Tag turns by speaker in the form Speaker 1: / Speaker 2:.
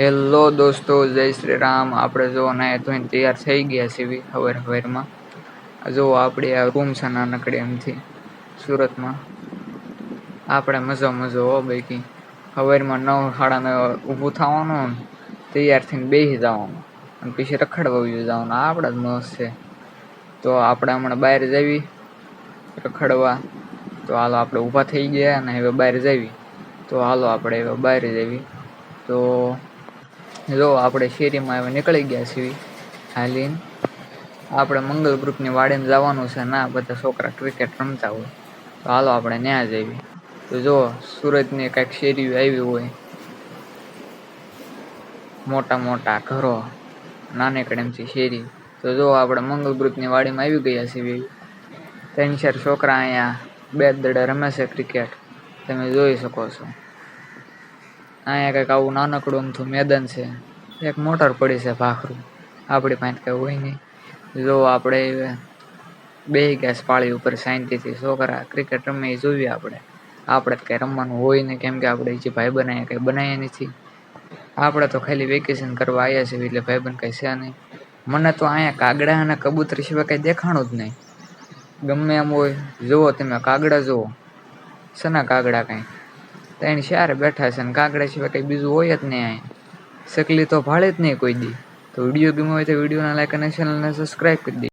Speaker 1: Hello દોસ્તો, જય શ્રી રામ આપણે જો નાય ધોઈને તૈયાર થઈ ગયા છીએ હવાર હવેરમાં. જો આપણે આ રૂમ છે નાનકડી એમથી, સુરતમાં. આપણે મજો મજો હો બાકી. હવેરમાં નવ સાડા ઊભું થવાનું તૈયાર થઈને બેસી જવાનું. અને પછી રખડવા વયું જવાનું આપણા જ મસ્ત છે. તો આપણે હમણાં બહાર જવી, રખડવા. તો હાલો આપણે ઊભા થઈ ગયા અને હવે બહાર જવી. તો હાલો આપણે હવે બહાર જવી. તો જો, આપણે શેરીમાં હવે નીકળી ગયા છીએ. હાલીન, આપણે મંગલ ગ્રુપની વાડીને જવાનું છે ના બધા છોકરા ક્રિકેટ રમતા હોય. તો હાલો, આપણે ત્યાં જઈએ. તો જો, સુરતની કાંઈક શેરીઓ આવી હોય. મોટા મોટા ઘરો નાનેકડેમથી શેરી. તો જો, આપણે મંગલ ગ્રુપની વાડીમાં આવી ગયા છીએ. ત્રણ ચાર છોકરા અહીંયા, બે દડે રમે છે ક્રિકેટ. તમે જોઈ શકો છો. અહીંયા કંઈક આવું નાનકડું અમથું મેદાન છે. એક મોટર પડી છે ભાખરું. આપણી પાસે કંઈ હોય નહીં. જો આપણે બે ગેસ પાળી ઉપર શાંતિથી છોકરા ક્રિકેટ રમે એ જોઈએ આપણે. આપણે જ કંઈ રમવાનું હોય નહીં, કેમ કે આપણે જે ભાઈ બનાવીએ કંઈ બનાવીએ નથી. આપણે તો ખાલી વેકેશન કરવા આવ્યા છીએ, એટલે ભાઈબંધ કંઈ છે નહીં. મને તો અહીંયા કાગડા અને કબૂતર સિવાય કંઈ દેખાણું જ નહીં. ગમે એમ હોય, જુઓ તમે કાગડા જુઓ. શેના કાગડા કાંઈ? ત્રણ ચાર બેઠા છે ને કાગડા સિવાય કંઈ બીજું હોય જ નહીં અહીંયા સકલી તો ભાળે જ નહીં કોઈ દી. તો વીડિયો ગમ્યો હોય તો વિડીયોના લાઈક અને ચેનલને સબસ્ક્રાઈબ કરી દે